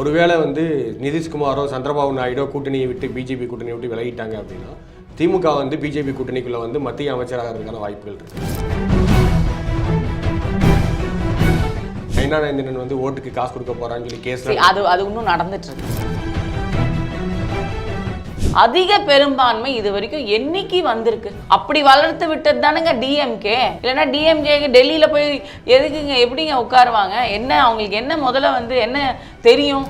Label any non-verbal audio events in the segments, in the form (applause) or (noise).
ஒருவேளை வந்து நிதிஷ்குமாரோ சந்திரபாபு நாயுடோ கூட்டணியை விட்டு பிஜேபி கூட்டணியை விட்டு விலகிட்டாங்க அப்படின்னா திமுக வந்து பிஜேபி கூட்டணிக்குள்ள வந்து மத்திய அமைச்சராகிறதுக்கான வாய்ப்புகள் இருக்கு. நயனானந்தன் வந்து ஓட்டுக்கு காசு கொடுக்க போறான்னு சொல்லி கேஸ் அது அது இன்னும் நடந்துட்டு இருக்கு. அதிக பெரும்பான்மை இது வரைக்கும் என்னைக்கு வந்திருக்கு? அப்படி வளர்த்து விட்டது தானுங்க டிஎம்கே இல்லைன்னா டிஎம்கே டெல்லியில் போய் எதுக்குங்க எப்படிங்க உட்காருவாங்க? என்ன அவங்களுக்கு என்ன முதல்ல வந்து என்ன தெரியும்?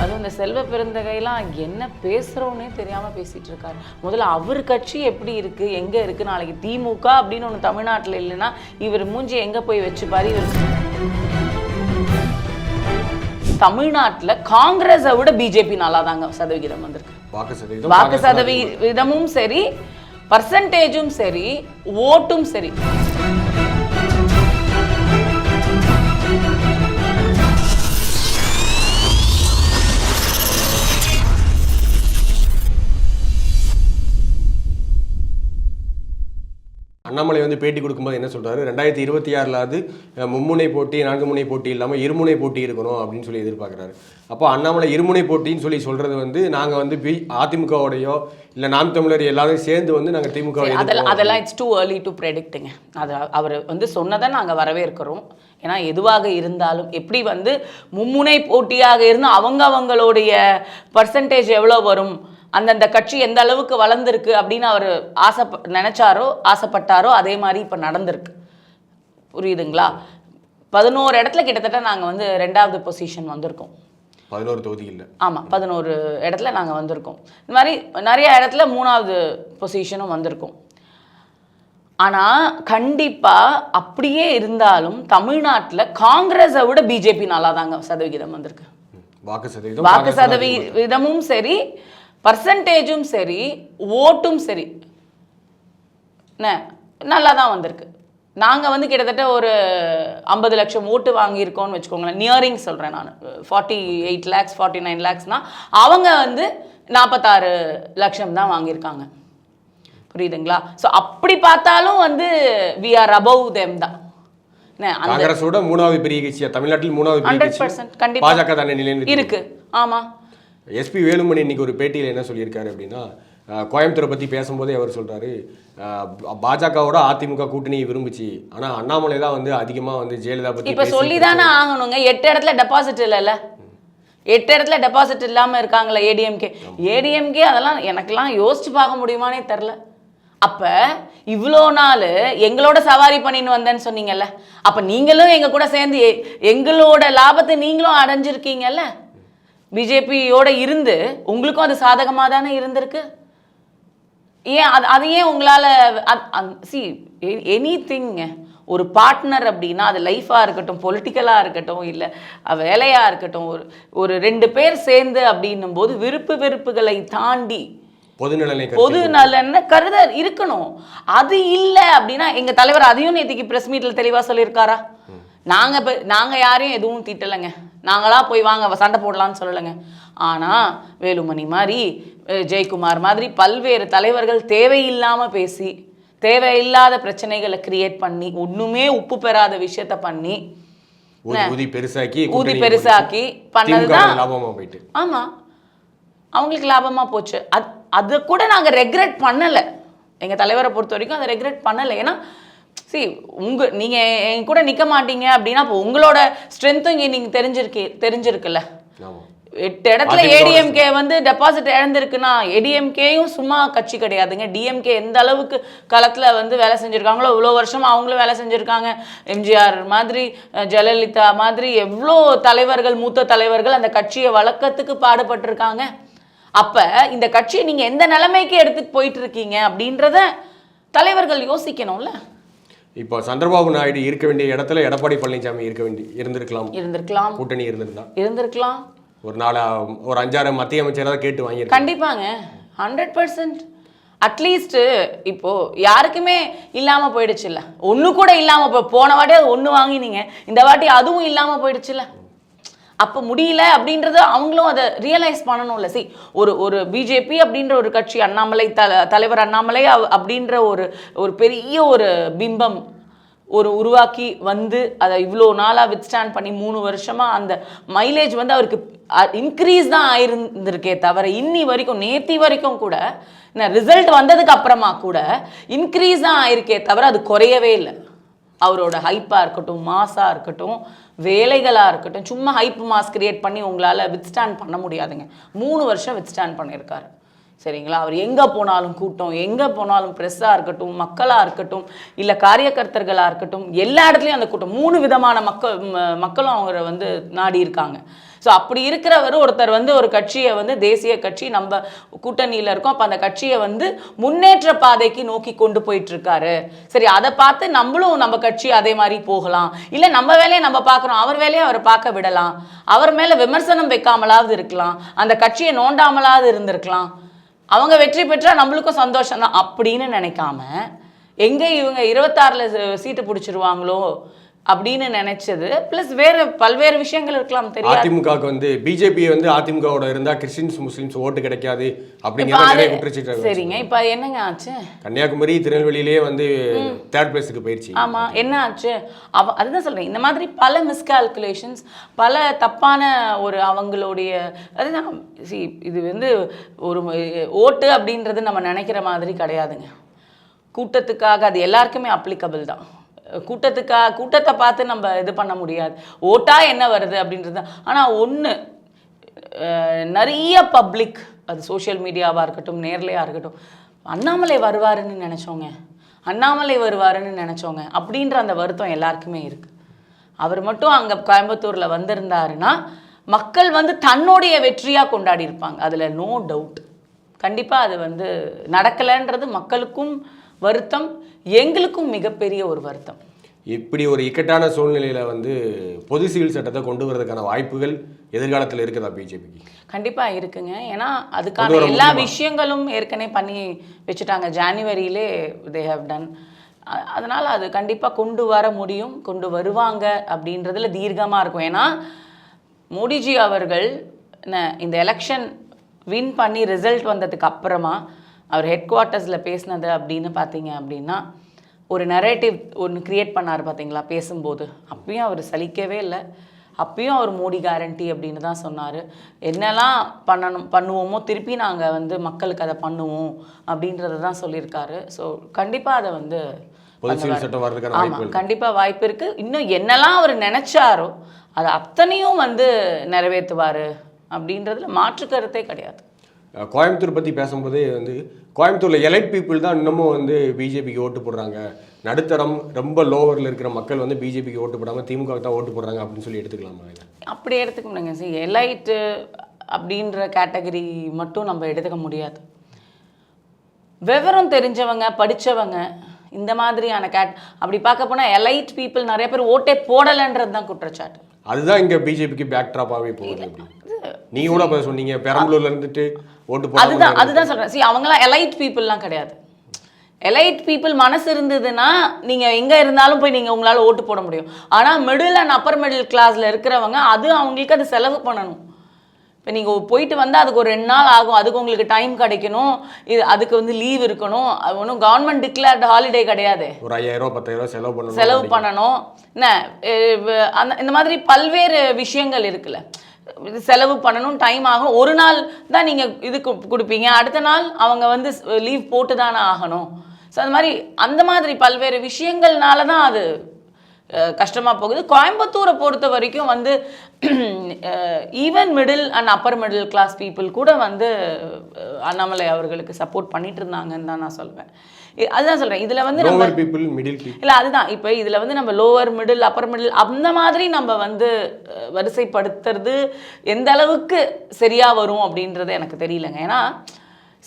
அதுவும் இந்த செல்வ பெருந்தகைலாம் என்ன பேசுகிறோன்னே தெரியாமல் பேசிகிட்டு இருக்காரு. முதல்ல அவர் கட்சி எப்படி இருக்குது எங்கே இருக்குது நாளைக்கு திமுக அப்படின்னு ஒன்று தமிழ்நாட்டில் இல்லைன்னா இவர் மூஞ்சி எங்கே போய் வச்சுப்பாரு? இவர் தமிழ்நாட்டுல காங்கிரஸை விட பிஜேபி நல்லா தாங்க சதவிகிதம் வந்திருக்கு. வாக்கு சதவிகிதமும் சரி பர்சன்டேஜும் சரி ஓட்டும் சரி. அண்ணாமலை வந்து பேட்டி கொடுக்கும்போது என்ன சொல்றாரு? ரெண்டாயிரத்தி இருபத்தி ஆறிலாவது மும்முனை போட்டி நான்கு முனை போட்டி இல்லாமல் இருமுனை போட்டி இருக்கணும் அப்படின்னு சொல்லி எதிர்பார்க்குறாரு. அப்போ அண்ணாமலை இருமுனை போட்டின்னு சொல்லி சொல்றது வந்து நாங்கள் வந்து பி அதிமுகவோடையோ இல்லை நாம் தமிழர் எல்லாரும் சேர்ந்து வந்து நாங்கள் திமுக அதெல்லாம் அதெல்லாம் இட்ஸ் டூ ஏர்லி டு ப்ரெடிக்ட்டுங்க அது அவர் வந்து சொன்னதை நாங்கள் வரவேற்கிறோம். ஏன்னா எதுவாக இருந்தாலும் எப்படி வந்து மும்முனை போட்டியாக இருந்து அவங்க அவங்களுடைய பர்சன்டேஜ் எவ்வளோ வரும் அந்தந்த கட்சி எந்த அளவுக்கு வளர்ந்துருக்கு அப்படின்னு அவர் ஆசை நினைச்சாரோ ஆசைப்பட்டாரோ அதே மாதிரி இப்போ நடந்திருக்கு. புரியுதுங்களா? பதினோரு இடத்துல கிட்டத்தட்ட நாங்கள் வந்து ரெண்டாவது பொசிஷன் வந்திருக்கோம். பதினோரு தொகுதி இல்லை ஆமாம் பதினோரு இடத்துல நாங்கள் வந்திருக்கோம். இந்த மாதிரி நிறைய இடத்துல மூணாவது பொசிஷனும் வந்திருக்கோம். ஆனால் கண்டிப்பாக அப்படியே இருந்தாலும் தமிழ்நாட்டில் காங்கிரஸை விட பிஜேபி நல்லா தாங்க சதவிகிதம் வந்திருக்கு. வாக்கு சதவீதம் வாக்கு. சதவிகிதமும் சரி பர்சன்டேஜும் சரி ஓட்டும் சரி. என்ன? நல்லா தான் வந்திருக்கு. நாங்கள் வந்து கிட்டத்தட்ட ஒரு ஐம்பது லட்சம் ஓட்டு வாங்கியிருக்கோம்னு வச்சுக்கோங்களேன். நியரிங் சொல்கிறேன் நான். Forty eight lakhs forty nine லேக்ஸ்னால் அவங்க வந்து நாற்பத்தாறு லட்சம் தான் வாங்கியிருக்காங்க. புரியுதுங்களா? ஸோ அப்படி பார்த்தாலும் வந்து வி ஆர் அபவ் தெம் தான். காங்கிரஸோட மூணாவது பெரிய கட்சியா? தமிழ்நாட்டில் மூணாவது பெரிய கட்சி? கண்டிப்பாக இருக்கு. ஆமாம் எஸ்பி வேலுமணி இன்னைக்கு ஒரு பேட்டியில் என்ன சொல்லியிருக்காரு அப்படின்னா கோயம்புத்தூரை பற்றி பேசும்போதே அவர் சொல்றாரு அஹ், பாஜகவோட அதிமுக கூட்டணியை விரும்புச்சு. ஆனா அண்ணாமலை தான் வந்து அதிகமா வந்து ஜெயலலிதா பத்தி இப்ப சொல்லி தானே ஆகணுங்க. எட்டு இடத்துல டெபாசிட் இல்லைல்ல. எட்டு இடத்துல டெபாசிட் இல்லாம இருக்காங்களே ஏடிஎம்கே ஏடிஎம்கே அதெல்லாம் எனக்கெல்லாம் யோசிச்சு பார்க்க முடியுமானே தெரில அப்ப இவ்வளோ நாள் எங்களோட சவாரி பண்ணின்னு வந்தேன்னு சொன்னீங்கல்ல. அப்ப நீங்களும் எங்க கூட சேர்ந்து எங்களோட லாபத்தை நீங்களும் அடைஞ்சிருக்கீங்கல்ல. பிஜேபியோட இருந்து உங்களுக்கும் அது சாதகமாக தானே இருந்திருக்கு? ஏன் அது அது ஏன் உங்களால் சி எனி திங்க ஒரு பார்ட்னர் அப்படின்னா அது லைஃபாக இருக்கட்டும் பொலிட்டிக்கலாக இருக்கட்டும் இல்லை வேலையாக இருக்கட்டும் ஒரு ஒரு ரெண்டு பேர் சேர்ந்து அப்படின்னும் போது விருப்பு வெறுப்புகளை தாண்டி பொதுநலனை பொது நலன்னு கருத இருக்கணும். அது இல்லை அப்படின்னா எங்க தலைவர் அதையும் நேத்திக்கு பிரஸ் மீட்ல தெளிவா சொல்லியிருக்காரா? நாங்க இப்ப நாங்க யாரையும் எதுவும் திட்டலைங்க. நாங்களா போய் வாங்க சண்டை போடலாம்னு சொல்லலைங்க. ஆனா வேலுமணி மாதிரி ஜெயக்குமார் மாதிரி பல்வேறு தலைவர்கள் தேவையில்லாம பேசி தேவையில்லாத பிரச்சனைகளை கிரியேட் பண்ணி ஒண்ணுமே உப்பு பெறாத விஷயத்த பண்ணி ஊதி பெருசாக்கி ஊதி பெருசாக்கி பண்ணதுதான் லாபமா போயிட்டு. ஆமா. அவங்களுக்கு லாபமா போச்சு. அது அதை கூட நாங்க ரெக்ரெட் பண்ணல. எங்க தலைவரை பொறுத்த வரைக்கும் அதை ரெக்ரெட் பண்ணல. ஏன்னா சி உங்க நீங்க என் கூட நிக்க மாட்டீங்க அப்படின்னா அப்போ உங்களோட ஸ்ட்ரென்த்தும் இங்க நீங்க தெரிஞ்சிருக்கே தெரிஞ்சிருக்குல்ல? எட்டு இடத்துல ஏடிஎம்கே வந்து டெபாசிட் இழந்திருக்குன்னா ஏடிஎம்கேயும் சும்மா கட்சி கிடையாதுங்க. டிஎம்கே எந்த அளவுக்கு களத்துல வந்து வேலை செஞ்சிருக்காங்களோ இவ்வளோ வருஷம் அவங்களும் வேலை செஞ்சிருக்காங்க. எம்ஜிஆர் மாதிரி ஜெயலலிதா மாதிரி எவ்வளோ தலைவர்கள் மூத்த தலைவர்கள் அந்த கட்சியை வளர்க்கறதுக்கு பாடுபட்டிருக்காங்க. அப்ப இந்த கட்சியை நீங்க எந்த நிலைமைக்கு எடுத்துட்டு போயிட்டு இருக்கீங்க அப்படின்றத தலைவர்கள் யோசிக்கணும்ல. இப்போ சந்திரபாபு நாயுடு இருக்க வேண்டிய இடத்துல எடப்பாடி பழனிசாமி இருக்க வேண்டி இருந்திருக்கலாம். இருந்திருக்கலாம். கூட்டணி இருந்திருந்தா. இருந்திருக்கலாம். ஒரு நாலு ஒரு அஞ்சாறு மத்திய அமைச்சராக கேட்டு வாங்கியிருக்காங்க கண்டிப்பாங்க. ஹண்ட்ரட் பர்சன்ட் அட்லீஸ்ட் இப்போ யாருக்குமே இல்லாம போயிடுச்சுல்ல. ஒண்ணு கூட இல்லாம போ போன வாட்டி அது ஒண்ணு வாங்கினீங்க. இந்த வாட்டி அதுவும் இல்லாம போயிடுச்சுல்ல. அப்போ முடியல அப்படின்றத அவங்களும் அதை ரியலைஸ் பண்ணணும்ல. சி ஒரு ஒரு பிஜேபி அப்படின்ற ஒரு கட்சி அண்ணாமலை தல தலைவர் அண்ணாமலை அப்படின்ற ஒரு ஒரு பெரிய ஒரு பிம்பம் ஒரு உருவாக்கி வந்து அதை இவ்வளோ நாளாக வித்ஸ்டாண்ட் பண்ணி மூணு வருஷமாக அந்த மைலேஜ் வந்து அவருக்கு இன்க்ரீஸ் தான் ஆயிருந்திருக்கே தவிர இன்னி வரைக்கும் நேத்தி வரைக்கும் கூட ரிசல்ட் வந்ததுக்கு அப்புறமா கூட இன்க்ரீஸ் தான் ஆயிருக்கே தவிர அது குறையவே இல்லை. அவரோட ஹைப்பாக இருக்கட்டும் மாஸாக இருக்கட்டும் வேலைகளாக இருக்கட்டும் சும்மா ஹைப் மாஸ் கிரியேட் பண்ணி உங்களால் வித்ஸ்டாண்ட் பண்ண முடியாதுங்க. மூணு வருஷம் வித்ஸ்டாண்ட் பண்ணியிருக்காரு சரிங்களா? அவர் எங்கே போனாலும் கூட்டம் எங்கே போனாலும் ப்ரெஸ்ஸாக இருக்கட்டும் மக்களாக இருக்கட்டும் இல்லை காரியகர்த்தர்களாக இருக்கட்டும் எல்லா இடத்துலையும் அந்த கூட்டம். மூணு விதமான மக்கள் மக்களும் அவரை வந்து நாடி இருக்காங்க. ஸோ அப்படி இருக்கிறவர் ஒருத்தர் வந்து ஒரு கட்சியை வந்து தேசிய கட்சி நம்ம கூட்டணியில் இருக்கோம். அப்போ அந்த கட்சியை வந்து முன்னேற்ற பாதைக்கு நோக்கி கொண்டு போயிட்டுருக்காரு. சரி அதை பார்த்து நம்மளும் நம்ம கட்சி அதே மாதிரி போகலாம். இல்லை நம்ம வேலையை நம்ம பார்க்குறோம் அவர் வேலையை அவர் பார்க்க விடலாம். அவர் மேலே விமர்சனம் வைக்காமலாவது இருக்கலாம். அந்த கட்சியை நோண்டாமலாவது இருந்திருக்கலாம். அவங்க வெற்றி பெற்றால் நம்மளுக்கும் சந்தோஷம் தான் அப்படின்னு நினைக்காம எங்கே இவங்க இருபத்தாறில் சீட்டு பிடிச்சிருவாங்களோ அப்படின்னு நினைச்சது. ப்ளஸ் வேற பல்வேறு விஷயங்கள் இருக்கலாம் தெரியாது. அதிமுகவுக்கு வந்து பிஜேபி வந்து அதிமுகவோட இருந்தா கிறிஸ்டின்ஸ் முஸ்லிம்ஸ் ஓட்டு கிடைக்காது அப்படிங்கிற அது- நிறைய குற்றச்சாட்டு சரிங்க. இப்போ என்னங்க ஆச்சு? கன்னியாகுமரி திருநெல்வேலியிலே வந்து தேர்ட் பிளேஸுக்கு போயிடுச்சு ஆமா. என்ன ஆச்சு? அவ அதுதான் சொல்றேன். இந்த மாதிரி பல மிஸ்கால்குலேஷன்ஸ் பல தப்பான ஒரு அவங்களுடைய அதுதான். See, இது வந்து ஒரு ஓட்டு அப்படின்றது நம்ம நினைக்கிற மாதிரி கிடையாதுங்க. கூட்டத்துக்காக அது எல்லாருக்குமே அப்ளிகபிள் தான். கூட்டத்துக்காக கூட்டத்தை பார்த்து நம்ம இது பண்ண முடியாது. ஓட்டா என்ன வருது அப்படின்றது தான். ஒன்று நிறைய பப்ளிக் அது சோஷியல் மீடியாவாக இருக்கட்டும் நேர்லையாக இருக்கட்டும் அண்ணாமலை வருவாருன்னு நினச்சோங்க அண்ணாமலை வருவாருன்னு நினச்சோங்க அப்படின்ற அந்த வருத்தம் எல்லாருக்குமே இருக்குது அவர் மட்டும் அங்கே கோயம்புத்தூரில் வந்திருந்தாருன்னா மக்கள் வந்து தன்னுடைய வெற்றியாக கொண்டாடி இருப்பாங்க. அதில் நோ டவுட் கண்டிப்பாக அது வந்து நடக்கலைன்றது மக்களுக்கும் வருத்தம். எங்களுக்கும் மிகப்பெரிய ஒரு வருத்தம். இப்படி ஒரு இக்கட்டான சூழ்நிலையில வந்து பொது சிவில் சட்டத்தை கொண்டு வரதுக்கான வாய்ப்புகள் எதிர்காலத்தில் இருக்குதா பிஜேபிக்கு? கண்டிப்பாக இருக்குங்க. ஏன்னா அதுக்கான எல்லா? விஷயங்களும் ஏற்கனவே பண்ணி வச்சுட்டாங்க. ஜான்வரியிலே தே ஹவ் டன் அதனால் அது கண்டிப்பாக கொண்டு வர முடியும். கொண்டு வருவாங்க அப்படின்றதுல தீர்க்கமாக இருக்கும். ஏன்னா மோடிஜி அவர்கள் இந்த எலெக்ஷன் வின் பண்ணி ரிசல்ட் வந்ததுக்கு அப்புறமா அவர் ஹெட் குவார்ட்டர்ஸில் பேசினது அப்படின்னு பார்த்தீங்க அப்படின்னா ஒரு நரேட்டிவ் ஒன்று கிரியேட் பண்ணார் பார்த்தீங்களா பேசும்போது. அப்பயும் அவர் சலிக்கவே இல்லை. அப்பயும் அவர் மோடி கேரண்டி அப்படின்னு தான் சொன்னார். என்னெல்லாம் பண்ணணும் பண்ணுவோமோ திருப்பி நாங்கள் வந்து மக்களுக்கு அதை பண்ணுவோம் அப்படின்றத தான் சொல்லியிருக்காரு. ஸோ கண்டிப்பாக அதை வந்து ஆமாம் கண்டிப்பாக வாய்ப்பு இருக்குது இன்னும் என்னெல்லாம் அவர் நினைச்சாரோ அது அத்தனையும் வந்து நிறைவேற்றுவார் அப்படின்றதுல மாற்று கருத்தே கிடையாது. கோயம்புத்தூர் பற்றி பேசும்போதே வந்து கோயம்புத்தூரில் எலைட் பீப்புள் தான் இன்னமும் வந்து பிஜேபிக்கு ஓட்டு போடுறாங்க. நடுத்தரம் ரொம்ப லோவரில் இருக்கிற மக்கள் வந்து பிஜேபிக்கு ஓட்டு போடாமல் திமுக தான் ஓட்டு போடுறாங்க அப்படின்னு சொல்லி எடுத்துக்கலாமா அப்படி எடுத்துக்க முடியுங்க சார் எலைட்டு அப்படின்ற கேட்டகரி மட்டும் நம்ம எடுத்துக்க முடியாது. விவரம் தெரிஞ்சவங்க படித்தவங்க இந்த மாதிரியான கேட் அப்படி பார்க்க போனால் எலைட் பீப்புள் நிறைய பேர் ஓட்டே போடலைன்றது தான் குற்றச்சாட்டு. அதுதான் இங்கே பிஜேபிக்கு பேக் ட்ராப்பாகவே போகுது அப்படி நீங்க கூட இப்போ சொன்னீங்க பெரம்பலூர்ல இருந்துட்டு ஓட்டு போடாம அதுதான் அதுதான் சொல்கிறேன் சி அவங்களாம் எலைட் பீப்புளெலாம் கிடையாது. எலைட் பீப்புள் மனசு இருந்ததுன்னா நீங்கள் எங்கே இருந்தாலும் போய் நீங்கள் உங்களால் ஓட்டு போட முடியும். ஆனால் மிடில் அண்ட் அப்பர் மிடில் கிளாஸில் இருக்கிறவங்க அது அவங்களுக்கு அது செலவு பண்ணணும். இப்போ நீங்கள் போயிட்டு வந்தால் அதுக்கு ஒரு ரெண்டு நாள் ஆகும். அதுக்கு உங்களுக்கு டைம் கிடைக்கணும். இது அதுக்கு வந்து லீவ் இருக்கணும். அது ஒன்றும் கவர்மெண்ட் டிக்ளேர்டு ஹாலிடே கிடையாது. ஒரு ஐயாயிரம் பத்தாயிரம் செலவு பண்ணணும் செலவு பண்ணணும். என்ன? அந்த இந்த மாதிரி பல்வேறு விஷயங்கள் இருக்குல்ல. செலவு பண்ணணும் டைம் ஆகும் ஒரு நாள் தான் நீங்கள் இது கொடுப்பீங்க. அடுத்த நாள் அவங்க வந்து லீவ் போட்டு தானே ஆகணும். ஸோ அந்த மாதிரி அந்த மாதிரி பல்வேறு விஷயங்கள்னால தான் அது கஷ்டமாக போகுது. கோயம்புத்தூரை பொறுத்த வரைக்கும் வந்து even middle and upper middle class people கூட வந்து அண்ணாமலை அவர்களுக்கு சப்போர்ட் பண்ணிட்டு இருந்தாங்கன்னு தான் நான் சொல்வேன். அதுதான் சொல்கிறேன் இதில் வந்து நம்ம பீப்புள் மிடில் இல்லை அதுதான். இப்போ இதில் வந்து நம்ம லோவர் மிடில் அப்பர் மிடில் அந்த மாதிரி நம்ம வந்து வரிசைப்படுத்துறது எந்த அளவுக்கு சரியா வரும் அப்படின்றது எனக்கு தெரியலங்க. ஏன்னா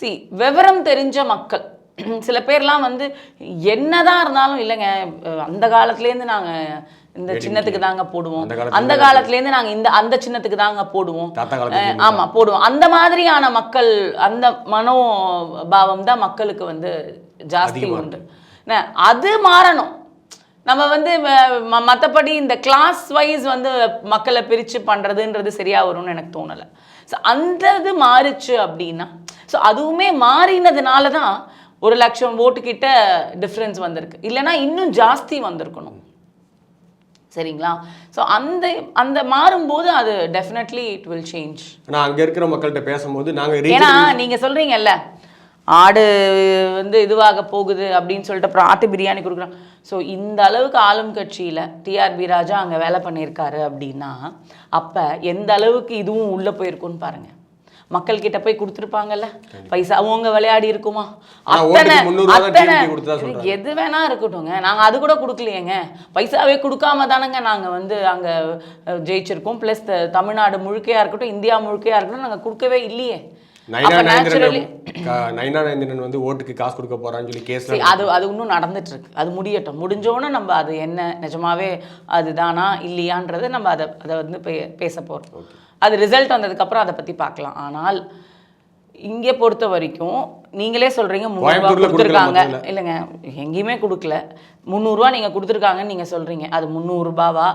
சி விவரம் தெரிஞ்ச மக்கள் (clears throat) சில பேர்லாம் வந்து என்னதான் இருந்தாலும் இல்லைங்க அந்த காலத்துலேருந்து நாங்கள் இந்த சின்னத்துக்கு தாங்க போடுவோம். அந்த காலத்துல காலத்துலேருந்து நாங்கள் இந்த அந்த சின்னத்துக்கு தாங்க போடுவோம். ஆமா போடுவோம். அந்த மாதிரியான மக்கள் அந்த மனோபாவம் தான் மக்களுக்கு வந்து ஜாஸ்தி உண்டு. அது மாறணும். நம்ம வந்து மற்றபடி இந்த கிளாஸ் வைஸ் வந்து மக்களை பிரித்து பண்ணுறதுன்றது சரியா வரும்னு எனக்கு தோணலை. ஸோ அந்த இது மாறுச்சு அப்படின்னா ஸோ அதுவுமே மாறினதுனால தான் ஒரு லட்சம் ஓட்டு கிட்ட டிஃப்ரென்ஸ் வந்திருக்கு. இல்லைன்னா இன்னும் ஜாஸ்தி வந்திருக்கணும். சரிங்களா? ஸோ அந்த அந்த மாறும்போது அது டெஃபினெட்லி இட் வில் சேஞ்ச் ஆனால் அங்கே இருக்கிற மக்கள்கிட்ட பேசும்போது நாங்கள் ஏன்னா நீங்க சொல்றீங்கல்ல ஆடு வந்து இதுவாக போகுது அப்படின்னு சொல்லிட்டு அப்புறம் ஆட்டு பிரியாணி கொடுக்குறோம். ஸோ இந்த அளவுக்கு ஆளும் கட்சியில் டிஆர்பி ராஜா அங்கே வேலை பண்ணியிருக்காரு அப்படின்னா அப்போ எந்த அளவுக்கு இதுவும் உள்ளே போயிருக்குன்னு பாருங்க. மக்கள் கிட்ட போய் கொடுத்துருப்பாங்கல்ல? பைசா அவங்க விளையாடி இருக்குமா? அத்தனை ஓட்டுக்கு 300 ரூபா தான் அத்தனை TMK கொடுத்ததா சொல்றாங்க. எது வேணா இருக்கட்டும்ங்க. நாங்க அது கூட கொடுக்கலையேங்க. பைசாவே கொடுக்காம தானங்க நாங்க வந்து அங்க ஜெயிச்சிருக்கோம். ப்ளஸ் தமிழ்நாடு முழுக்கையா இருக்கட்டும் இந்தியா முழுக்கையா இருக்கட்டும் நாங்க கொடுக்கவே இல்லையே. நேந்திரன் வந்து ஓட்டுக்கு காசு கொடுக்க போறான்னு சொல்லி அது அது இன்னும் நடந்துட்டு இருக்கு அது முடியட்டும். முடிஞ்சோன்னு நம்ம அது என்ன நிஜமாவே அதுதானா இல்லையான்றது நம்ம அதை அதை வந்து பேச போறோம். அது ரிசல்ட் வந்ததுக்கப்புறம் அதை பத்தி பார்க்கலாம். ஆனால் இங்கே பொறுத்த வரைக்கும் நீங்களே சொல்றீங்க முந்நூறுரூவா கொடுத்துருக்காங்க. இல்லைங்க எங்கேயுமே கொடுக்கல. முந்நூறுரூவா நீங்கள் கொடுத்துருக்காங்கன்னு நீங்கள் சொல்கிறீங்க அது முந்நூறுரூபாவா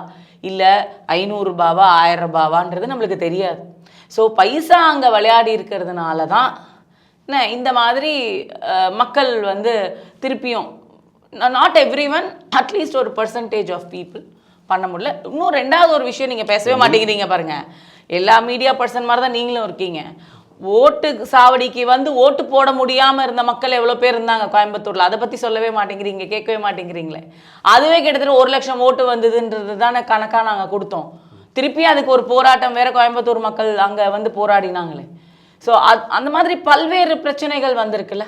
இல்லை ஐநூறுரூபாவா ஆயிரம் ரூபாவான்றது நம்மளுக்கு தெரியாது. ஸோ பைசா அங்கே விளையாடி இருக்கிறதுனால தான் என்ன இந்த மாதிரி மக்கள் வந்து திருப்பியும் not every one at least ஒரு பர்சன்டேஜ் ஆஃப் பீப்புள் பண்ண முடியல. இன்னும் ரெண்டாவது ஒரு விஷயம் நீங்கள் பேசவே மாட்டேங்கிறீங்க பாருங்க. எல்லா மீடியா பர்சன் மாதிரி தான் நீங்களும் இருக்கீங்க. ஓட்டு சாவடிக்கு வந்து ஓட்டு போட முடியாமல் இருந்த மக்கள் எவ்வளோ பேர் இருந்தாங்க கோயம்புத்தூரில்? அதை பற்றி சொல்லவே மாட்டேங்கிறீங்க கேட்கவே மாட்டேங்கிறீங்களே. அதுவே கிட்டத்தட்ட ஒரு லட்சம் ஓட்டு வந்ததுன்றது தானே கணக்காக நாங்கள் கொடுத்தோம். திருப்பி அதுக்கு ஒரு போராட்டம் வேறு கோயம்புத்தூர் மக்கள் அங்கே வந்து போராடினாங்களே. ஸோ அந்த மாதிரி பல்வேறு பிரச்சனைகள் வந்திருக்குல்ல.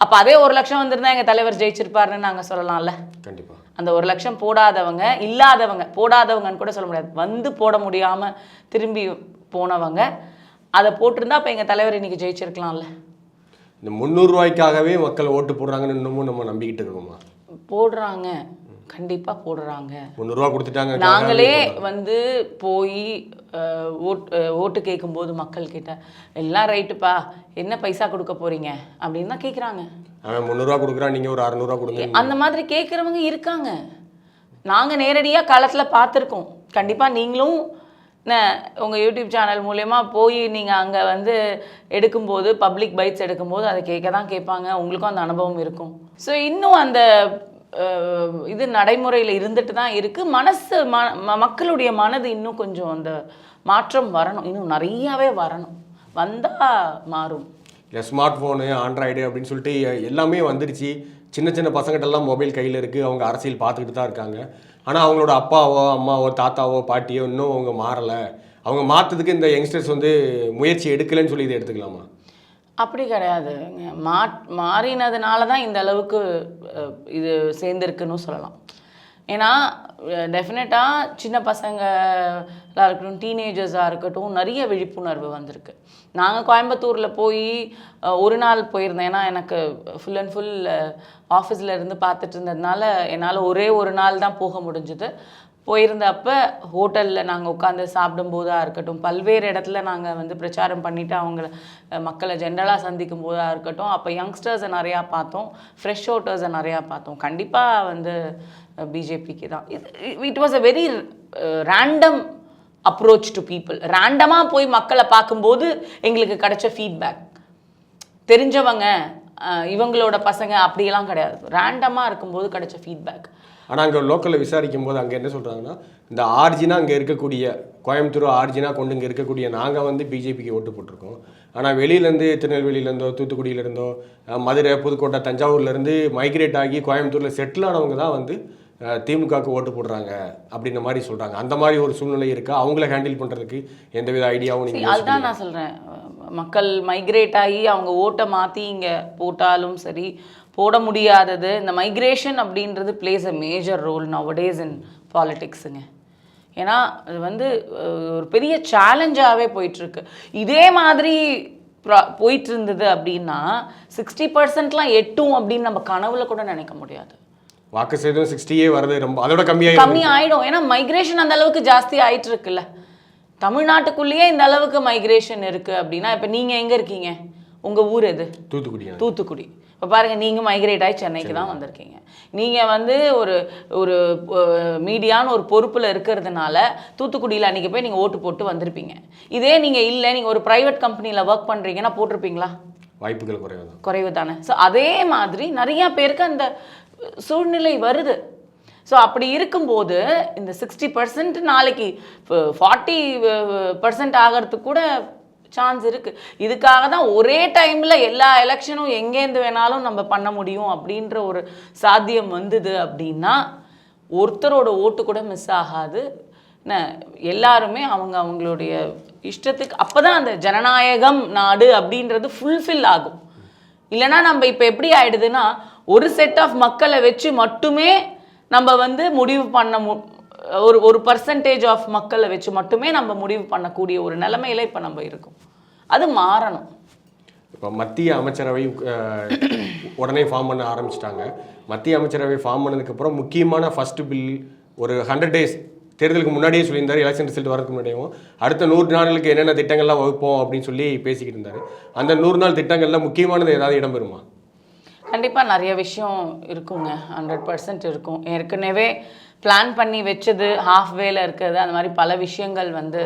அப்போ அதே ஒரு லட்சம் வந்திருந்தா எங்கள் தலைவர் ஜெயிச்சிருப்பாருன்னு நாங்கள் சொல்லலாம்ல. கண்டிப்பாக அந்த ஒரு லட்சம் போடாதவங்க இல்லாதவங்க போடாதவங்கன்னு கூட சொல்ல முடியாது. வந்து போட முடியாம திரும்பி போனவங்க அதை போட்டிருந்தா அப்ப எங்க தலைவர் இன்னைக்கு ஜெயிச்சிருக்கலாம்ல. இந்த முந்நூறு ரூபாய்க்காகவே மக்கள் ஓட்டு போடுறாங்கன்னு இன்னமும் நம்ம நம்பிக்கிட்டு இருக்கோமா? போடுறாங்க. கண்டிப்பா போடுறாங்க. முந்நூறுரூவா கொடுத்துட்டாங்க நாங்களே வந்து போய் ஓட் ஓட்டு கேட்கும்போது மக்கள் கிட்ட எல்லாம் ரைட்டுப்பா என்ன பைசா கொடுக்க போறீங்க? அப்படின்னு தான் கேட்குறாங்க அவன் முந்நூறுரூவா கொடுக்குறான் நீங்க ஒரு அறநூறுவா கொடுங்க. அந்த மாதிரி கேட்குறவங்க இருக்காங்க. நாங்கள் நேரடியாக களத்தில் பார்த்துருக்கோம். கண்டிப்பாக நீங்களும் உங்கள் யூடியூப் சேனல் மூலயமா போய் நீங்கள் அங்கே வந்து எடுக்கும்போது பப்ளிக் பைட்ஸ் எடுக்கும்போது அதை கேட்க தான் கேட்பாங்க. உங்களுக்கும் அந்த அனுபவம் இருக்கும். ஸோ இன்னும் அந்த இது நடைமுறையில் இருந்துட்டு தான் இருக்குது மனசு ம ம- மக்களுடைய மனது இன்னும் கொஞ்சம் அந்த மாற்றம் வரணும். இன்னும் நிறையாவே வரணும். வந்தால் மாறும். இல்லை ஸ்மார்ட் ஃபோனு ஆண்ட்ராய்டு அப்படின்னு சொல்லிட்டு எல்லாமே வந்துருச்சு. சின்ன சின்ன பசங்கிட்டெல்லாம் மொபைல் கையில் இருக்குது அவங்க அரசியல் பார்த்துக்கிட்டு தான் இருக்காங்க. ஆனால் அவங்களோட அப்பாவோ அம்மாவோ தாத்தாவோ பாட்டியோ இன்னும் அவங்க மாறலை. அவங்க மாற்றதுக்கு இந்த யங்ஸ்டர்ஸ் வந்து முயற்சி எடுக்கலைன்னு சொல்லி இதை எடுத்துக்கலாமா? அப்படி கிடையாதுங்க மா மாறினதுனால தான் இந்த அளவுக்கு இது சேர்ந்துருக்குன்னு சொல்லலாம். ஏன்னா டெஃபினட்டாக சின்ன பசங்களாக இருக்கட்டும் டீனேஜர்ஸாக இருக்கட்டும் நிறைய விழிப்புணர்வு வந்திருக்கு. நாங்கள் கோயம்புத்தூரில் போய் ஒரு நாள் போயிருந்தேன். ஏன்னா எனக்கு ஃபுல் அண்ட் ஃபுல் ஆஃபீஸில் இருந்து பார்த்துட்டு இருந்ததுனால என்னால் ஒரே ஒரு நாள் தான் போக முடிஞ்சுது. போயிருந்தப்ப ஹோட்டலில் நாங்கள் உட்காந்து சாப்பிடும்போதாக இருக்கட்டும் பல்வேறு இடத்துல நாங்கள் வந்து பிரச்சாரம் பண்ணிவிட்டு அவங்கள மக்களை ஜென்ரலாக சந்திக்கும் போதாக இருக்கட்டும் அப்போ யங்ஸ்டர்ஸை நிறையா பார்த்தோம் ஃப்ரெஷ் ஓட்டர்ஸை நிறையா பார்த்தோம். கண்டிப்பாக வந்து பிஜேபிக்கு தான். இது it was a very random approach to people ரேண்டமாக போய் மக்களை பார்க்கும்போது எங்களுக்கு கிடைச்ச ஃபீட்பேக் தெரிஞ்சவங்க இவங்களோட பசங்க அப்படியெல்லாம் கிடையாது. ரேண்டமாக இருக்கும்போது கிடைச்ச ஃபீட்பேக் ஆனால் அங்கே லோக்கலில் விசாரிக்கும் போது அங்கே என்ன சொல்கிறாங்கன்னா இந்த ஆர்ஜினா அங்கே இருக்கக்கூடிய கோயம்புத்தூர் ஆர்ஜினா கொண்டு இங்கே இருக்கக்கூடிய நாங்கள் வந்து பிஜேபிக்கு ஓட்டு போட்டிருக்கோம். ஆனால் வெளியிலேருந்து திருநெல்வேலியிலேருந்தோ தூத்துக்குடியிலேருந்தோ மதுரை புதுக்கோட்டை தஞ்சாவூர்லேருந்து மைக்ரேட் ஆகி கோயம்புத்தூரில் செட்டில் ஆனவங்க தான் வந்து திமுகவுக்கு ஓட்டு போடுறாங்க அப்படின்ற மாதிரி சொல்கிறாங்க அந்த மாதிரி ஒரு சூழ்நிலை இருக்கா? அவங்கள ஹேண்டில் பண்ணுறதுக்கு எந்தவித ஐடியாவும் See, நீங்கள் அதுதான் நான் சொல்கிறேன் மக்கள் மைக்ரேட் ஆகி அவங்க ஓட்டை மாற்றி இங்கே போட்டாலும் சரி போட முடியாதது இந்த மைக்ரேஷன் அப்படின்றது plays a major role nowadays in பாலிடிக்ஸுங்க ஏன்னா அது வந்து ஒரு பெரிய சேலஞ்சாகவே போயிட்டுருக்கு. இதே மாதிரி ப்ரா- போயிட்டு இருந்தது அப்படின்னா சிக்ஸ்டி பர்சன்ட்லாம் எட்டும் அப்படின்னு நம்ம கனவுல கூட நினைக்க முடியாது. வாக்கு சேதம் சிக்ஸ்டியே வருது ரொம்ப அதோட கம்மியாக கம்மி ஆயிடும். ஏன்னா மைக்ரேஷன் அந்த அளவுக்கு ஜாஸ்தி ஆயிட்டு இருக்குல்ல. தமிழ்நாட்டுக்குள்ளேயே இந்த அளவுக்கு மைக்ரேஷன் இருக்கு அப்படின்னா இப்போ நீங்க எங்க இருக்கீங்க? உங்க ஊர் எது? தூத்துக்குடியா தூத்துக்குடி. இப்போ பாருங்க நீங்க மைக்ரேட் ஆகி சென்னைக்கு தான் வந்திருக்கீங்க. நீங்க வந்து ஒரு ஒரு மீடியான்னு ஒரு பொறுப்புல இருக்கிறதுனால தூத்துக்குடியில் அன்னைக்கு போய் நீங்க ஓட்டு போட்டு வந்திருப்பீங்க. இதே நீங்க இல்லை நீங்க ஒரு பிரைவேட் கம்பெனியில் ஒர்க் பண்றீங்கன்னா போட்டிருப்பீங்களா? வாய்ப்புகள் குறைவு குறைவு தானே. ஸோ அதே மாதிரி நிறைய பேருக்கு அந்த சூழ்நிலை வருது. ஸோ அப்படி இருக்கும்போது இந்த சிக்ஸ்டி பர்சன்ட் நாளைக்கு ஃபார்ட்டி பர்சன்ட் ஆகிறதுக்கு கூட சான்ஸ் இருக்குது இதுக்காக தான் ஒரே டைமில் எல்லா எலெக்ஷனும் எங்கேருந்து வேணாலும் நம்ம பண்ண முடியும் அப்படின்ற ஒரு சாத்தியம் வந்தது அப்படின்னா ஒருத்தரோட ஓட்டு கூட மிஸ் ஆகாது. என்ன, எல்லாருமே அவங்க அவங்களுடைய இஷ்டத்துக்கு அப்போ தான் அந்த ஜனநாயகம் நாடு அப்படின்றது ஃபுல்ஃபில் ஆகும். இல்லைன்னா நம்ம இப்போ எப்படி ஆயிடுதுன்னா ஒரு செட் ஆஃப் மக்களை வச்சு மட்டுமே நம்ம வந்து முடிவு பண்ண மு ஒரு ஒரு பர்சன்டேஜ் ஆஃப் மக்களை வச்சு மட்டுமே நம்ம முடிவு பண்ணக்கூடிய ஒரு நிலைமையில இப்போ நம்ம இருக்கோம். அது மாறணும். இப்போ மத்திய அமைச்சரவை உடனே ஃபார்ம் பண்ண ஆரம்பிச்சிட்டாங்க. மத்திய அமைச்சரவை ஃபார்ம் பண்ணதுக்கப்புறம் முக்கியமான ஃபர்ஸ்ட் பில் ஒரு ஹண்ட்ரட் டேஸ் தேர்தலுக்கு முன்னாடியே சொல்லியிருந்தார் எலெக்ஷன் ரிசல்ட் வரதுக்கு முன்னாடியும். அடுத்த நூறு நாளுக்கு என்னென்ன திட்டங்கள்லாம் வகுப்போம் அப்படின்னு சொல்லி பேசிக்கிட்டு இருந்தார். அந்த நூறு நாள் திட்டங்களில் முக்கியமானது ஏதாவது இடம்பெறுமா? கண்டிப்பாக நிறைய விஷயம் இருக்குங்க. ஹண்ட்ரட் பர்சன்ட் இருக்கும். ஏற்கனவே பிளான் பண்ணி வச்சது ஹாஃப் வேல இருக்கிறது அந்த மாதிரி பல விஷயங்கள் வந்து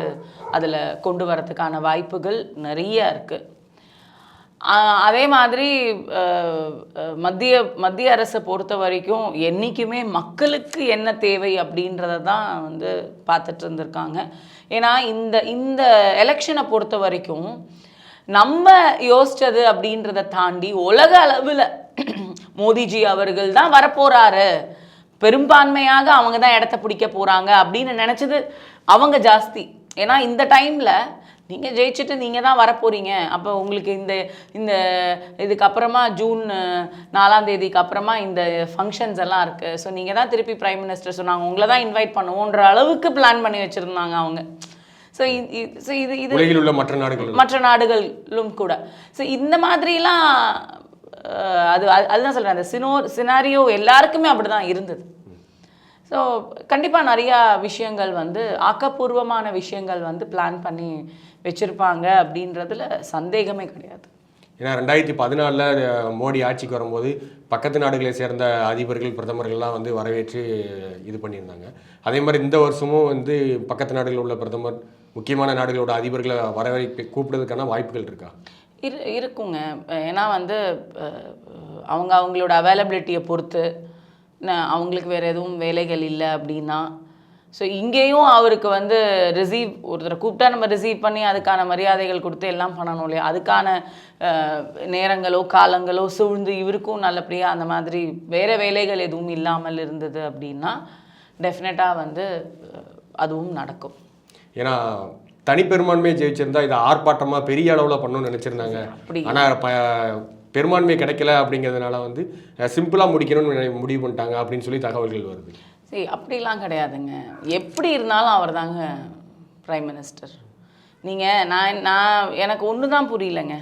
அதில் கொண்டு வரதுக்கான வாய்ப்புகள் நிறைய இருக்குது அதே மாதிரி மத்திய மத்திய அரசை பொறுத்த வரைக்கும் என்றைக்குமே மக்களுக்கு என்ன தேவை அப்படின்றத தான் வந்து பார்த்துட்டு இருந்திருக்காங்க. ஏன்னா இந்த இந்த எலெக்ஷனை பொறுத்த வரைக்கும் நம்ம யோசித்தது அப்படின்றத தாண்டி உலக அளவில் (clears throat) மோடிஜி அவர்கள் தான் வரப்போறாரு. பெரும்பான்மையாக அவங்க தான் இடத்த பிடிக்க போறாங்க அப்படின்னு நினைச்சது அவங்க ஜாஸ்தி. ஏன்னா இந்த டைம்ல நீங்க ஜெயிச்சுட்டு நீங்க தான் வரப்போறீங்க. அப்போ உங்களுக்கு இந்த இந்த இதுக்கு அப்புறமா ஜூன் நாலாம் தேதிக்கு அப்புறமா இந்த ஃபங்க்ஷன்ஸ் எல்லாம் இருக்கு. ஸோ நீங்க தான் திருப்பி பிரைம் மினிஸ்டர் சொன்னாங்க. உங்களை தான் இன்வைட் பண்ணுவோன்ற அளவுக்கு பிளான் பண்ணி வச்சிருந்தாங்க அவங்க. ஸோ இது இது உலகில் உள்ள மற்ற நாடுகள் மற்ற நாடுகளிலும் கூட. ஸோ இந்த மாதிரிலாம் அது அது- அதுதான் சொல்கிறேன் அந்த சினோ சினாரியோ எல்லாருக்குமே அப்படி தான் இருந்தது. ஸோ கண்டிப்பாக நிறையா விஷயங்கள் வந்து ஆக்கப்பூர்வமான விஷயங்கள் வந்து பிளான் பண்ணி வச்சுருப்பாங்க அப்படின்றதுல சந்தேகமே கிடையாது. ஏன்னா ரெண்டாயிரத்தி பதினாலில் மோடி ஆட்சிக்கு வரும்போது பக்கத்து நாடுகளை சேர்ந்த அதிபர்கள் பிரதமர்கள்லாம் வந்து வரவேற்று இது பண்ணியிருந்தாங்க. அதே மாதிரி இந்த வருஷமும் வந்து பக்கத்து நாடுகளில் உள்ள பிரதமர் முக்கியமான நாடுகளோட அதிபர்களை வரவேற்பு கூப்பிடுறதுக்கான வாய்ப்புகள் இருக்கா? இரு இருக்குங்க. ஏன்னா வந்து அவங்க அவங்களோட அவைலபிலிட்டியை பொறுத்து அவங்களுக்கு வேறு எதுவும் வேலைகள் இல்லை அப்படின்னா ஸோ இங்கேயும் அவருக்கு வந்து ரிசீவ் ஒருத்தரை கூப்பிட்டா நம்ம ரிசீவ் பண்ணி அதுக்கான மரியாதைகள் கொடுத்து எல்லாம் பண்ணணும் இல்லையா? அதுக்கான நேரங்களோ காலங்களோ சூழ்ந்து இவருக்கும் நல்லபடியாக அந்த மாதிரி வேறு வேலைகள் எதுவும் இல்லாமல் இருந்தது அப்படின்னா டெஃபினட்டாக வந்து அதுவும் நடக்கும். ஏன்னா தனிப்பெரும்பான்மையை ஜெயிச்சிருந்தா இதை ஆர்ப்பாட்டமாக பெரிய அளவில் பண்ணணும்னு நினச்சிருந்தாங்க. ஆனால் ப பெரும்பான்மை கிடைக்கல அப்படிங்கிறதுனால வந்து சிம்பிளாக முடிக்கணும்னு முடிவு பண்ணிட்டாங்க அப்படின்னு சொல்லி தகவல்கள் வருது. சரி அப்படிலாம் கிடையாதுங்க. எப்படி இருந்தாலும் அவர் தாங்க ப்ரைம் மினிஸ்டர் நீங்கள் நான் நான் எனக்கு ஒன்று தான் புரியலங்க.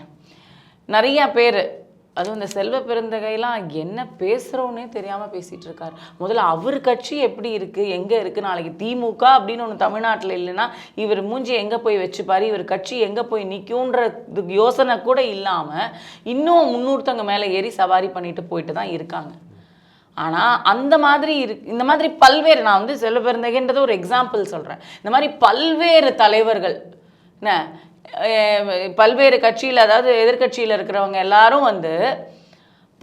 நிறையா பேர் அதுவும் இந்த செல்வ பெருந்தகைலாம் என்ன பேசுகிறோன்னே தெரியாமல் பேசிகிட்டு இருக்கார் முதல்ல அவர் கட்சி எப்படி இருக்குது எங்கே இருக்குது நாளைக்கு திமுக அப்படின்னு ஒன்று தமிழ்நாட்டில் இல்லைன்னா இவர் மூஞ்சி எங்கே போய் வச்சுப்பார்? இவர் கட்சி எங்கே போய் நிற்கும்ன்றது யோசனை கூட இல்லாமல் இன்னும் முன்னூறுத்தவங்க மேலே ஏறி சவாரி பண்ணிட்டு போயிட்டு தான் இருக்காங்க. ஆனால் அந்த மாதிரி இருக்கு இந்த மாதிரி பல்வேறு நான் வந்து செல்வ பெருந்தகைன்றது ஒரு எக்ஸாம்பிள் சொல்கிறேன் இந்த மாதிரி பல்வேறு தலைவர்கள் என்ன? பல்வேறு கட்சியில் அதாவது எதிர்க்கட்சியில் இருக்கிறவங்க எல்லாரும் வந்து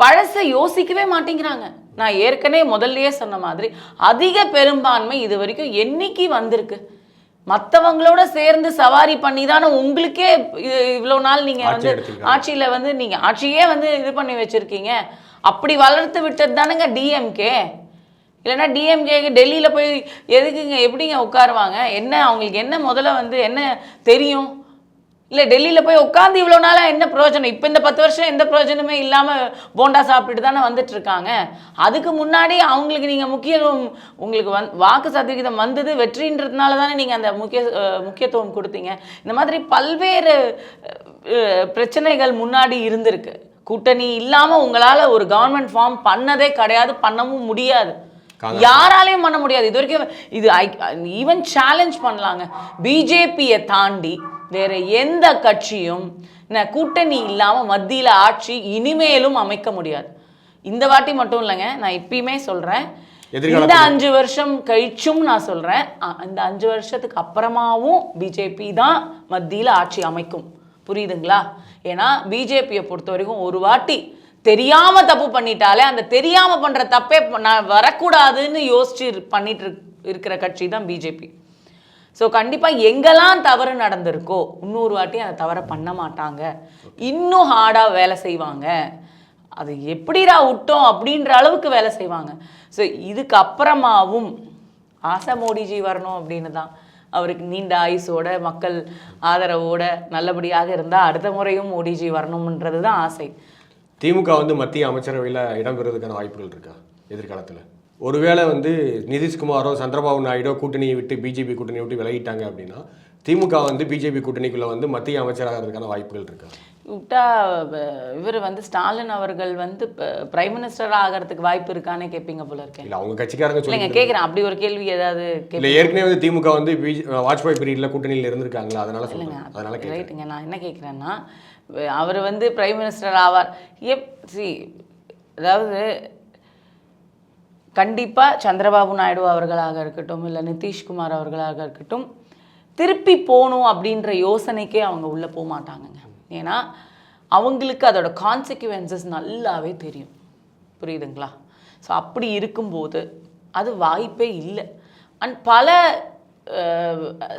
பழசை யோசிக்கவே மாட்டேங்கிறாங்க. நான் ஏற்கனவே முதல்லயே சொன்ன மாதிரி அதிக பெரும்பான்மை இது வரைக்கும் என்னைக்கு வந்திருக்கு? மற்றவங்களோட சேர்ந்து சவாரி பண்ணி தானே உங்களுக்கே இவ்வளோ நாள் நீங்கள் வந்து. ஆட்சியில் வந்து நீங்கள் ஆட்சியே வந்து இது பண்ணி வச்சுருக்கீங்க. அப்படி வளர்த்து விட்டது தானேங்க டிஎம்கே இல்லைன்னா டிஎம்கேக்கு டெல்லியில் போய் எதுக்குங்க எப்படிங்க உட்காருவாங்க? என்ன அவங்களுக்கு என்ன முதல்ல வந்து என்ன தெரியும்? இல்லை டெல்லியில் போய் உட்காந்து இவ்வளோ நாளாக என்ன பிரயோஜனம்? இப்போ இந்த பத்து வருஷம் எந்த பிரயோஜனமே இல்லாமல் போண்டா சாப்பிட்டுட்டு தானே வந்துட்டு இருக்காங்க அதுக்கு முன்னாடி அவங்களுக்கு நீங்கள் முக்கியத்துவம் உங்களுக்கு வந் வாக்கு சதவிகிதம் வந்தது வெற்றின்றதுனால தானே நீங்கள் அந்த முக்கிய முக்கியத்துவம் கொடுத்தீங்க. இந்த மாதிரி பல்வேறு பிரச்சனைகள் முன்னாடி இருந்திருக்கு. கூட்டணி இல்லாமல் உங்களால் ஒரு கவர்மெண்ட் ஃபார்ம் பண்ணதே கிடையாது பண்ணவும் முடியாது. யாராலையும் பண்ண முடியாது. இது வரைக்கும் இது ஈவன் சேலஞ்ச் பண்ணலாங்க. பிஜேபியை தாண்டி வேற எந்த கட்சியும் கூட்டணி இல்லாம மத்தியில ஆட்சி இனிமேலும் அமைக்க முடியாது. இந்த வாட்டி மட்டும் இல்லைங்க நான் இப்பயுமே சொல்றேன். இந்த அஞ்சு வருஷம் கழிச்சும் நான் சொல்றேன் இந்த அஞ்சு வருஷத்துக்கு அப்புறமாவும் பிஜேபி தான் மத்தியில ஆட்சி அமைக்கும். புரியுதுங்களா? ஏன்னா பிஜேபியை பொறுத்த வரைக்கும் ஒரு வாட்டி தெரியாம தப்பு பண்ணிட்டாலே அந்த தெரியாம பண்ற தப்பே நான் வரக்கூடாதுன்னு யோசிச்சு பண்ணிட்டு இருக்- இருக்கிற கட்சி தான் பிஜேபி. ஸோ கண்டிப்பாக எங்கெல்லாம் தவறு நடந்திருக்கோ இன்னொரு வாட்டி அந்த தவறை பண்ண மாட்டாங்க. இன்னும் ஹார்டாக வேலை செய்வாங்க. அது எப்படிடா விட்டோம் அப்படின்ற அளவுக்கு வேலை செய்வாங்க. ஸோ இதுக்கு அப்புறமாவும் ஆசை மோடிஜி வரணும் அப்படின்னு தான். அவருக்கு நீண்ட ஆயுசோட மக்கள் ஆதரவோட நல்லபடியாக இருந்தால் அடுத்த முறையும் மோடிஜி வரணும்ன்றது தான் ஆசை. திமுக வந்து மத்திய அமைச்சரவையில் இடம்பெறுவதற்கான வாய்ப்புகள் இருக்கா? எதிர்காலத்தில்? ஒருவேளை வந்து நிதிஷ்குமாரோ சந்திரபாபு நாயுடோ கூட்டணியை விட்டு பிஜேபி கூட்டணியை விட்டு விலகிட்டாங்க அப்படின்னா திமுக வந்து பிஜேபி கூட்டணிக்குள்ள வந்து மத்திய அமைச்சராகிறதுக்கான வாய்ப்புகள் இருக்கா? விட்டா இவர் வந்து ஸ்டாலின் அவர்கள் வந்து பிரைம் மினிஸ்டர் ஆகிறதுக்கு வாய்ப்பு இருக்கானே கேட்பீங்க போல இருக்கேன் இல்லை அவங்க கட்சிக்காரங்க இல்லைங்க சொல்லி கேட்குறேன் அப்படி ஒரு கேள்வி ஏதாவது இல்லை ஏற்கனவே வந்து திமுக வந்து பிஜே வாஜ்பாய் பீரியட்ல கூட்டணியில் இருந்திருக்காங்களா? அதனால சொல்லுங்க அதனால ரைட்டுங்க. நான் என்ன கேட்குறேன்னா அவர் வந்து பிரைம் மினிஸ்டர் ஆவார். எப் சி அதாவது கண்டிப்பாக சந்திரபாபு நாயுடு அவர்களாக இருக்கட்டும் இல்லை நிதிஷ்குமார் அவர்களாக இருக்கட்டும் திருப்பி போகணும் அப்படின்ற யோசனைக்கே அவங்க உள்ளே போக மாட்டாங்கங்க. ஏன்னா அவங்களுக்கு அதோட கான்சிக்வன்சஸ் நல்லாவே தெரியும். புரியுதுங்களா? ஸோ அப்படி இருக்கும்போது அது வாய்ப்பே இல்லை. அண்ட் பல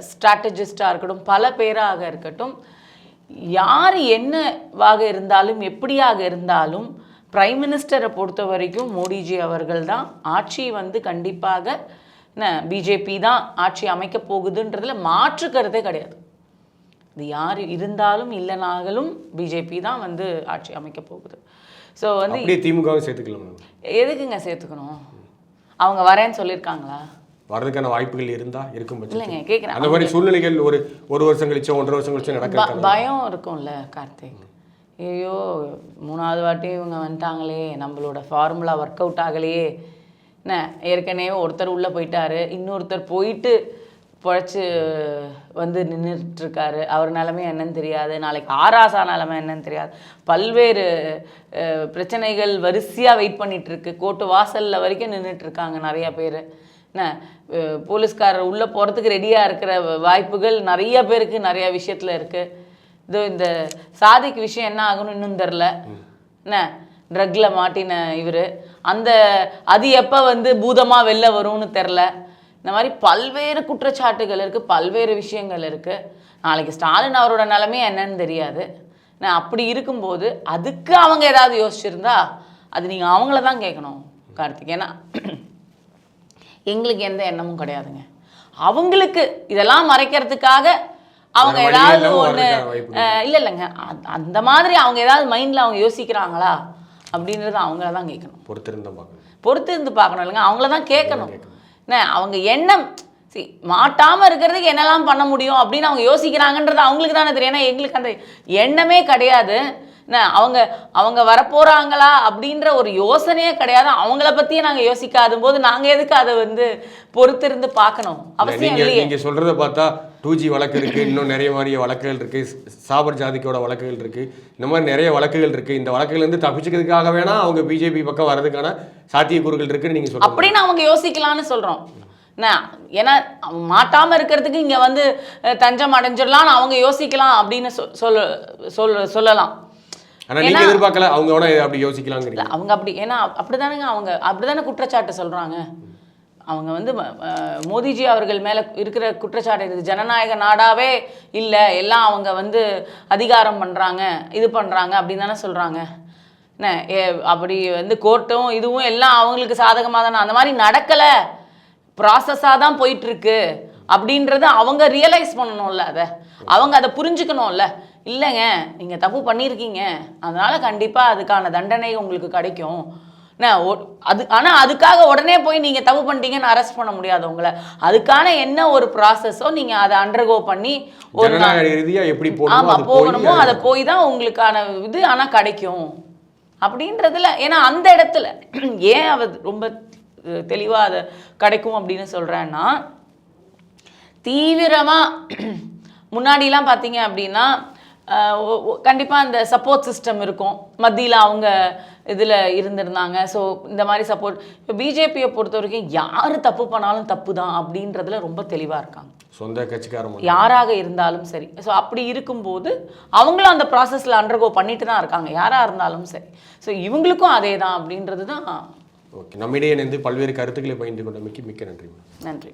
ஸ்ட்ராட்டஜிஸ்டாக இருக்கட்டும் பல பேராக இருக்கட்டும் யார் என்னவாக இருந்தாலும் எப்படியாக இருந்தாலும் பிரைம் மினிஸ்டரை பொறுத்த வரைக்கும் மோடிஜி அவர்கள் தான் ஆட்சி வந்து கண்டிப்பாக என்ன பிஜேபி தான் ஆட்சி அமைக்க போகுதுன்றதுல மாற்று கருத்தே கிடையாது. இது யார் இருந்தாலும் இல்லைனாலும் பிஜேபி தான் வந்து ஆட்சி அமைக்க போகுது. ஸோ வந்து திமுகவும் சேர்த்துக்கலாம் எதுக்குங்க சேர்த்துக்கணும்? அவங்க வரேன்னு சொல்லியிருக்காங்களா? வர்றதுக்கான வாய்ப்புகள் இருந்தா இருக்கும் இல்லைங்க கேட்குறேன் அந்த மாதிரி சூழ்நிலைகள் ஒரு ஒரு வருஷம் கழிச்சோ ஒன்றரை வருஷம் கழிச்சோ நடக்க பயம் இருக்கும்ல கார்த்திக். ஐயோ மூணாவது வாட்டி இவங்க வந்துட்டாங்களே நம்மளோட ஃபார்முலா ஒர்க் அவுட் ஆகலையே. என்ன ஏற்கனவே ஒருத்தர் உள்ளே போயிட்டாரு இன்னொருத்தர் போயிட்டு பொழைச்சி வந்து நின்றுட்டுருக்காரு அவர் நிலமை என்னன்னு தெரியாது. நாளைக்கு ஆராசா நிலமை என்னன்னு தெரியாது. பல்வேறு பிரச்சனைகள் வரிசையாக வெயிட் பண்ணிகிட்ருக்கு கோர்ட்டு வாசலில் வரைக்கும் நின்றுட்டுருக்காங்க நிறையா பேர். என்ன போலீஸ்காரர் உள்ளே போகிறதுக்கு ரெடியாக இருக்கிற வாய்ப்புகள் நிறைய பேருக்கு நிறையா விஷயத்தில் இருக்குது இதோ இந்த சாதிக்கு விஷயம் என்ன ஆகும்னு இன்னும் தெரில என்ன? ட்ரக்ல மாட்டின இவர். அந்த அது எப்போ வந்து பூதமாக வெளில வரும்னு தெரில இந்த மாதிரி பல்வேறு குற்றச்சாட்டுகள் இருக்குது பல்வேறு விஷயங்கள் இருக்குது நாளைக்கு ஸ்டாலின் அவரோட நிலைமை என்னன்னு தெரியாது. நான் அப்படி இருக்கும்போது அதுக்கு அவங்க ஏதாவது யோசிச்சிருந்தா அது நீங்கள் அவங்கள தான் கேட்கணும் கார்த்திக். ஏன்னா எங்களுக்கு எந்த எண்ணமும் கிடையாதுங்க. அவங்களுக்கு இதெல்லாம் மறைக்கிறதுக்காக அவங்க ஏதாவது ஒன்று இல்லை. இல்லைங்க. அந்த- மாதிரி அவங்க ஏதாவது மைண்டில் அவங்க யோசிக்கிறாங்களா? அப்படின்றது அவங்கள தான் கேட்கணும் பொறுத்திருந்தா பார்க்கணும். பொறுத்து இருந்து பார்க்கணும் இல்லைங்க? அவங்கள தான் கேட்கணும் என்ன அவங்க எண்ணம் சி மாட்டாமல் இருக்கிறதுக்கு என்னெல்லாம் பண்ண முடியும் அப்படின்னு அவங்க யோசிக்கிறாங்கன்றது அவங்களுக்கு தானே தெரியும். ஏன்னா எங்களுக்கு அந்த எண்ணமே கிடையாது. என்ன அவங்க அவங்க வரப்போகிறாங்களா அப்படின்ற ஒரு யோசனையே கிடையாது. அவங்கள பற்றியே நாங்கள் யோசிக்காத போது நாங்கள் எதுக்கு அதை வந்து பொறுத்திருந்து பார்க்கணும்? அவசியம் இல்லையே. நீங்க சொல்றத பார்த்தா டூ ஜி வழக்கு இருக்கு இன்னும் நிறைய மாதிரி வழக்குகள் இருக்கு சாபர் ஜாதிக்கோட வழக்குகள் இருக்கு. இந்த மாதிரி நிறைய வழக்குகள் இருக்கு. இந்த வழக்குல இருந்து தப்பிச்சுக்கிறதுக்காக வேணா அவங்க பிஜேபி பக்கம் வர்றதுக்கான சாத்தியக்கூறுகள் இருக்குன்னு நீங்க சொல்றீங்க. அப்படின்னு அவங்க யோசிக்கலாம்னு சொல்கிறோம் என்ன? ஏன்னா மாட்டாமல் இருக்கிறதுக்கு இங்கே வந்து தஞ்சம் அடைஞ்சிடலாம்னு அவங்க யோசிக்கலாம் அப்படின்னு சொ- சொல்ல சொல்ல சொல்லலாம். ஆனா நீங்க எதிர்பார்க்கல அவங்க அப்படி யோசிக்கலாங்கிறீங்க. அவங்க அப்படி ஏன்னா அப்படிதானேங்க அவங்க அப்படிதானே குற்றச்சாட்டு சொல்றாங்க. அவங்க வந்து மோதிஜி மோடிஜி அவர்கள் மேலே இருக்கிற குற்றச்சாட்டு இது ஜனநாயக நாடாவே இல்லை எல்லாம் அவங்க வந்து அதிகாரம் பண்ணுறாங்க இது பண்ணுறாங்க அப்படின்னு தானே சொல்கிறாங்க என்ன ஏ அப்படி வந்து கோர்ட்டும் இதுவும் எல்லாம் அவங்களுக்கு சாதகமாக தானே? அந்த மாதிரி நடக்கலை. ப்ராசஸாக தான் போயிட்டுருக்கு அப்படின்றத அவங்க ரியலைஸ் பண்ணணும்ல அதை. அவங்க அதை புரிஞ்சுக்கணும்ல. இல்லைங்க நீங்கள் தப்பு பண்ணியிருக்கீங்க. அதனால் கண்டிப்பாக அதுக்கான தண்டனை உங்களுக்கு கிடைக்கும். அது ஆனால் அதுக்காக உடனே போய் நீங்கள் தப்பு பண்ணிட்டீங்கன்னு அரெஸ்ட் பண்ண முடியாது உங்களை. அதுக்கான என்ன ஒரு ப்ராசஸோ நீங்கள் அதை அண்டர்கோ பண்ணி ஒரு எப்படி போகணுமோ ஆமா அது போகணுமோ அதை போய் தான் உங்களுக்கான இது ஆனா கிடைக்கும். அப்படின்றதுல ஏன்னா அந்த இடத்துல (clears throat) ஏன் அவ ரொம்ப அஹ், தெளிவா அதை கிடைக்கும் அப்படின்னு சொல்றேன்னா தீவிரமா (clears throat) முன்னாடிலாம் பார்த்தீங்க அப்படின்னா கண்டிப்பாக அந்த சப்போர்ட் சிஸ்டம் இருக்கும். மத்தியில் அவங்க இதில் இருந்திருந்தாங்க. ஸோ இந்த மாதிரி சப்போர்ட் இப்போ பிஜேபியை பொறுத்த வரைக்கும் யார் தப்பு பண்ணாலும் தப்பு தான் அப்படின்றதுல ரொம்ப தெளிவாக இருக்காங்க. சொந்த கட்சிக்காரன் மட்டும். யாராக இருந்தாலும் சரி. ஸோ அப்படி இருக்கும்போது அவங்களும் அந்த ப்ராசஸில் அண்டர்கோ பண்ணிட்டு தான் இருக்காங்க. யாராக இருந்தாலும் சரி. ஸோ இவங்களுக்கும் அதே தான் அப்படின்றது தான் ஓகே. நம்மிடையே இணைந்து பல்வேறு கருத்துக்களை பகிர்ந்து கொண்டமைக்கு மிக்க நன்றி. நன்றி.